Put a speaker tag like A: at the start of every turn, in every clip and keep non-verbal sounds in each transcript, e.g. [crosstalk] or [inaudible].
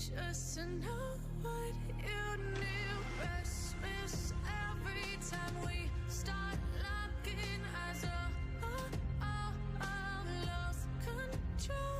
A: Just to know what you knew. Restless every time we start locking eyes. Oh, oh, oh, oh, lost control.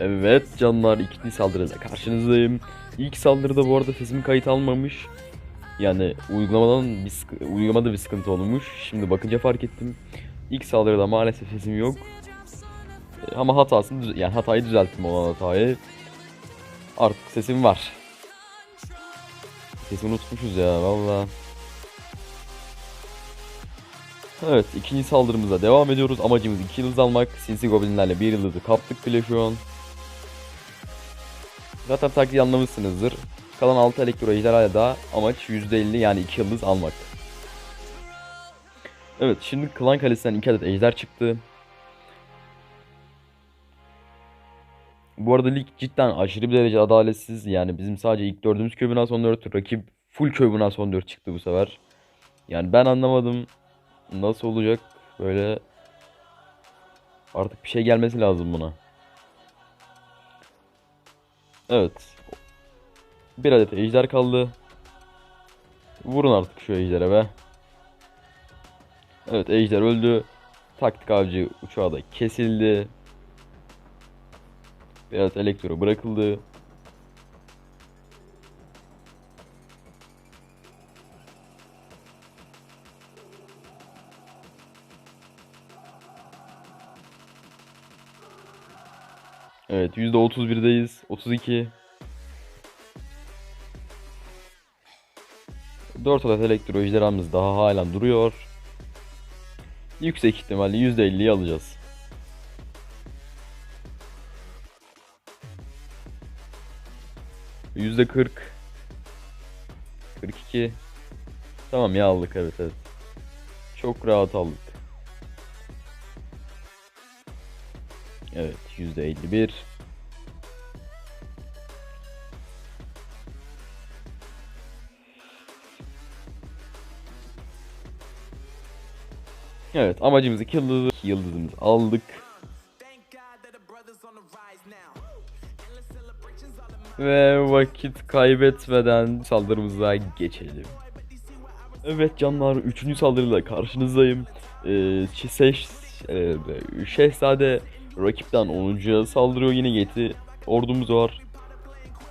B: Evet canlar ikinci saldırıda karşınızdayım. İlk saldırıda bu arada sesim kayıt almamış. Yani uygulamadan bir uygulamada bir sıkıntı olmuş. Şimdi bakınca fark ettim. İlk saldırıda maalesef sesim yok. E, Ama hatasını yani hatayı düzelttim olan hatayı. Artık sesim var. Sesimi unutmuşuz ya valla. Evet ikinci saldırımıza devam ediyoruz. Amacımız 2 yıldız almak. Sinsi Goblinlerle 1 yıldızı kaptık bile şu an. Zaten taktiği anlamışsınızdır. Kalan 6 elektro ejderhaya da amaç %50 yani 2 yıldız almak. Evet şimdi klan kalesinden 2 adet ejder çıktı. Bu arada lig cidden aşırı bir derece adaletsiz. Yani bizim sadece ilk dördümüz köy son 4, rakip full köy son 4 çıktı bu sefer. Yani ben anlamadım. Nasıl olacak böyle artık bir şey gelmesi lazım buna. Evet. Bir adet ejder kaldı. Vurun artık şu ejdere be. Evet ejder öldü. Taktik avcı uçağı da kesildi. Bir adet elektro bırakıldı. Evet %31'deyiz. 32. 4 adet elektro ejderhamız daha halen duruyor. Yüksek ihtimalle %50'yi alacağız. Yüzde 40 42 Tamam ya aldık evet evet Çok rahat aldık Evet yüzde 51 Evet amacımız iki yıldız yıldızımızı aldık Ve vakit kaybetmeden saldırımıza geçelim. Evet canlar 3. saldırıyla karşınızdayım. Ee, Çiseş, e, Şehzade rakipten 10. saldırıyor yine Yeti ordumuz var.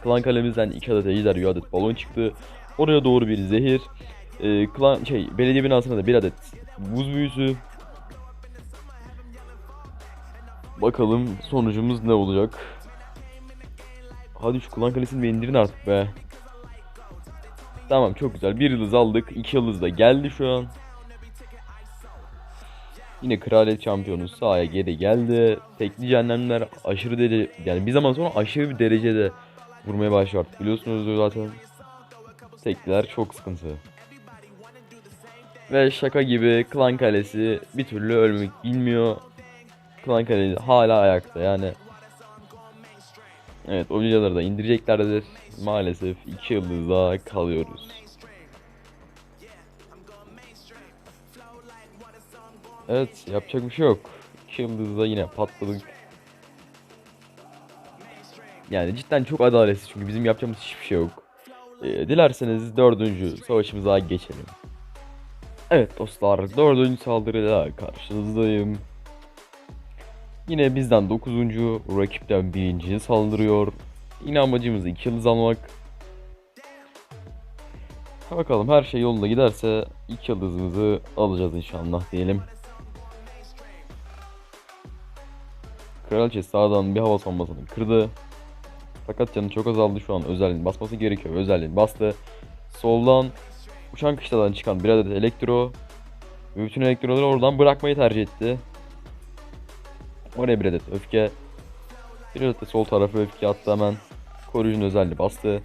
B: Klan kalemizden 2 adet ejder 1 adet balon çıktı. Oraya doğru bir zehir. Ee, klan şey belediye binasına da bir adet buz büyüsü. Bakalım sonucumuz ne olacak. Hadi şu klan kalesini indirin artık be. Tamam çok güzel. Bir yıldız aldık. iki yıldız da geldi şu an. Yine kraliyet şampiyonu sahaya geri geldi. Tekli cehennemler aşırı derece yani bir zaman sonra aşırı bir derecede vurmaya artık. Biliyorsunuz zaten. Tekliler çok sıkıntı. Ve şaka gibi klan kalesi bir türlü ölmek bilmiyor. Klan kalesi hala ayakta yani. Evet oyuncuları da indireceklerdir. Maalesef 2 yıldızda kalıyoruz. Evet yapacak bir şey yok. İki yıldızda yine patladık. Yani cidden çok adaletsiz çünkü bizim yapacağımız hiçbir şey yok. Ee, dilerseniz dördüncü savaşımıza geçelim. Evet dostlar dördüncü saldırıyla karşınızdayım. Yine bizden 9. rakipten 1. saldırıyor. Yine amacımız 2 yıldız almak. Bakalım her şey yolunda giderse 2 yıldızımızı alacağız inşallah diyelim. Kraliçe sağdan bir hava sonmasını kırdı. Fakat canı çok azaldı şu an özelliğini basması gerekiyor. Özelliğini bastı. Soldan uçan kışladan çıkan bir adet elektro. Ve bütün elektroları oradan bırakmayı tercih etti. Oraya bir adet öfke. Bir adet de sol tarafı öfke attı hemen. Koruyucunun özelliği bastı.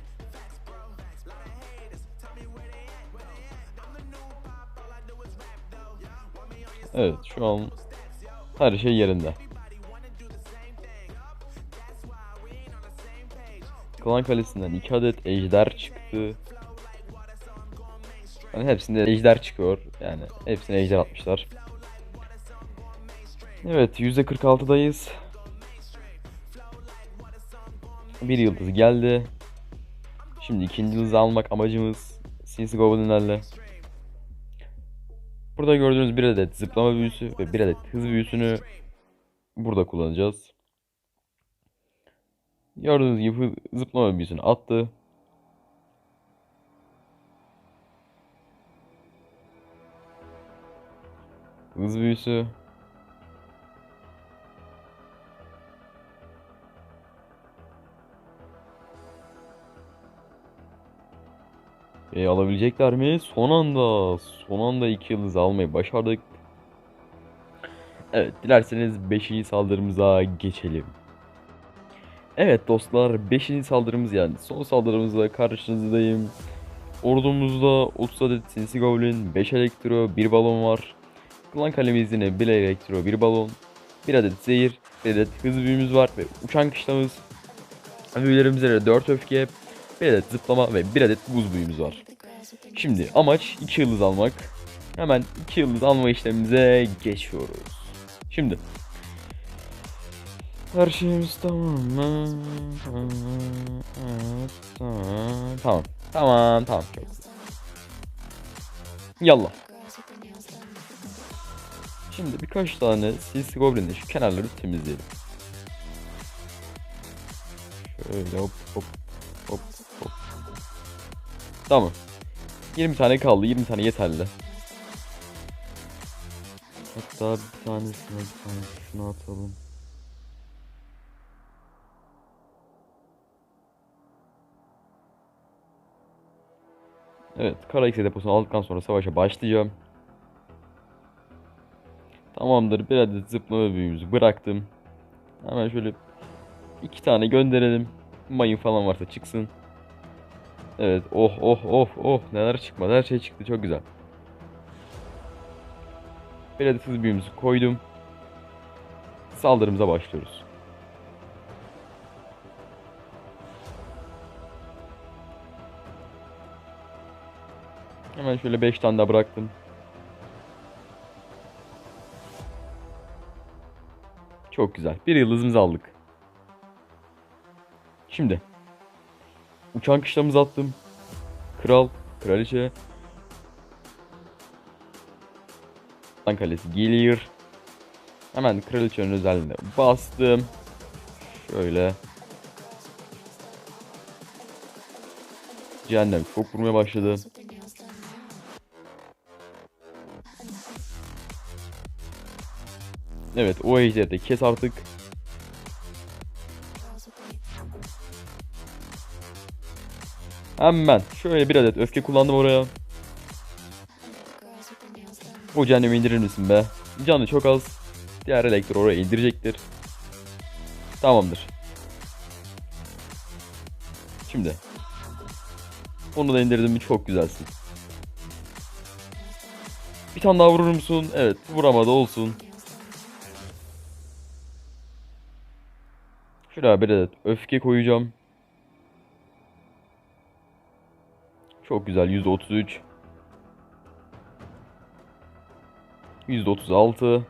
B: Evet şu an her şey yerinde. Klan Kalesi'nden 2 adet ejder çıktı. Yani hepsinde ejder çıkıyor. Yani hepsine ejder atmışlar. Evet %46'dayız. Bir yıldız geldi. Şimdi ikinci yıldızı almak amacımız Sinsi Goblinlerle. Burada gördüğünüz bir adet zıplama büyüsü ve bir adet hız büyüsünü burada kullanacağız. Gördüğünüz gibi zıplama büyüsünü attı. Hız büyüsü. E, alabilecekler mi? Son anda. Son anda 2 yıldız almayı başardık. Evet, dilerseniz 5. saldırımıza geçelim. Evet dostlar, 5. saldırımız yani son saldırımızla karşınızdayım. Ordumuzda 30 adet sinsi goblin, 5 elektro, 1 balon var. Klan kalemiz yine 1 elektro, 1 balon, 1 adet zehir, 1 adet hız büyümüz var ve uçan kışlamız. Büyülerimizde de 4 öfke, 1 adet zıplama ve 1 adet buz büyümüz var. Şimdi amaç 2 yıldız almak. Hemen 2 yıldız alma işlemimize geçiyoruz. Şimdi her şeyimiz [laughs] tamam tamam. Tamam. Tamam. Çok güzel. Yallah. Şimdi birkaç tane CC Goblin'de şu kenarları temizleyelim. Şöyle hop hop hop hop. Tamam. 20 tane kaldı. 20 tane yeterli. Hatta bir tanesine bir tane şunu atalım. Evet, Kara Eksi deposunu aldıktan sonra savaşa başlayacağım. Tamamdır, bir adet zıplama büyüğümüzü bıraktım. Hemen şöyle iki tane gönderelim. Mayın falan varsa çıksın. Evet, oh oh oh oh neler çıkmadı, her şey çıktı çok güzel. Bir adet hız büyüğümüzü koydum. Saldırımıza başlıyoruz. Hemen şöyle 5 tane daha bıraktım. Çok güzel. Bir yıldızımızı aldık. Şimdi. Uçan kışlamızı attım. Kral, kraliçe. Lan kalesi geliyor. Hemen kraliçenin özelliğine bastım. Şöyle. Cehennem çok vurmaya başladı. Evet o ejderi de kes artık. Hemen şöyle bir adet öfke kullandım oraya. O cehennemi indirir misin be? Canı çok az. Diğer elektro oraya indirecektir. Tamamdır. Şimdi. Onu da indirdim mi çok güzelsin. Bir tane daha vurur musun? Evet vuramadı olsun. Şuraya bir adet öfke koyacağım. Çok güzel %33. %36.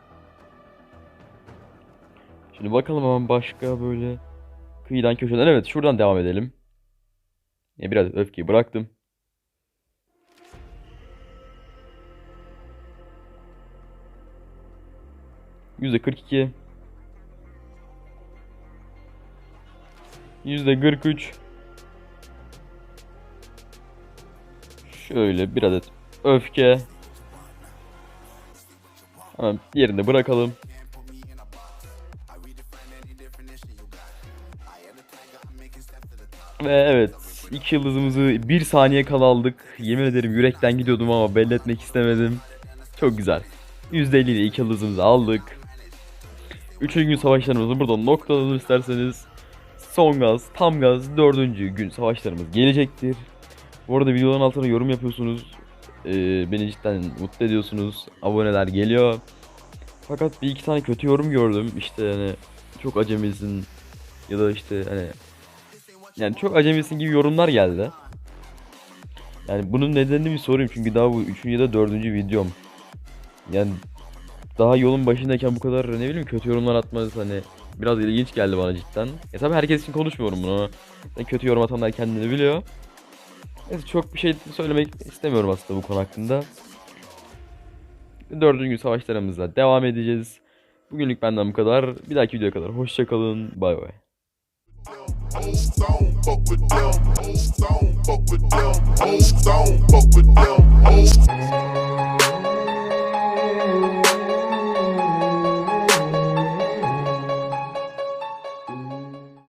B: Şimdi bakalım hemen başka böyle kıyıdan köşeden. Evet şuradan devam edelim. Ya biraz öfkeyi bıraktım. Yüzde 42. 43. Şöyle bir adet öfke. Hemen yerinde bırakalım. Ve evet iki yıldızımızı bir saniye kala aldık. Yemin ederim yürekten gidiyordum ama belli etmek istemedim. Çok güzel. %50 ile iki yıldızımızı aldık. Üçüncü gün savaşlarımızı burada noktalayalım isterseniz. Son gaz, tam gaz, dördüncü gün savaşlarımız gelecektir. Bu arada videoların altına yorum yapıyorsunuz. Ee, beni cidden mutlu ediyorsunuz. Aboneler geliyor. Fakat bir iki tane kötü yorum gördüm. İşte hani çok acemisin ya da işte hani yani çok acemisin gibi yorumlar geldi. Yani bunun nedenini bir sorayım çünkü daha bu üçüncü ya da dördüncü videom. Yani daha yolun başındayken bu kadar ne bileyim kötü yorumlar atmanız hani biraz ilginç geldi bana cidden. Ya tabii herkes için konuşmuyorum bunu. Yani kötü yorum atanlar kendini biliyor. Neyse çok bir şey söylemek istemiyorum aslında bu konu hakkında. Dördüncü savaşlarımızla devam edeceğiz. Bugünlük benden bu kadar. Bir dahaki videoya kadar hoşçakalın. Bay bay.
C: Old zone, fuck with them. Old zone, fuck with them. Old zone.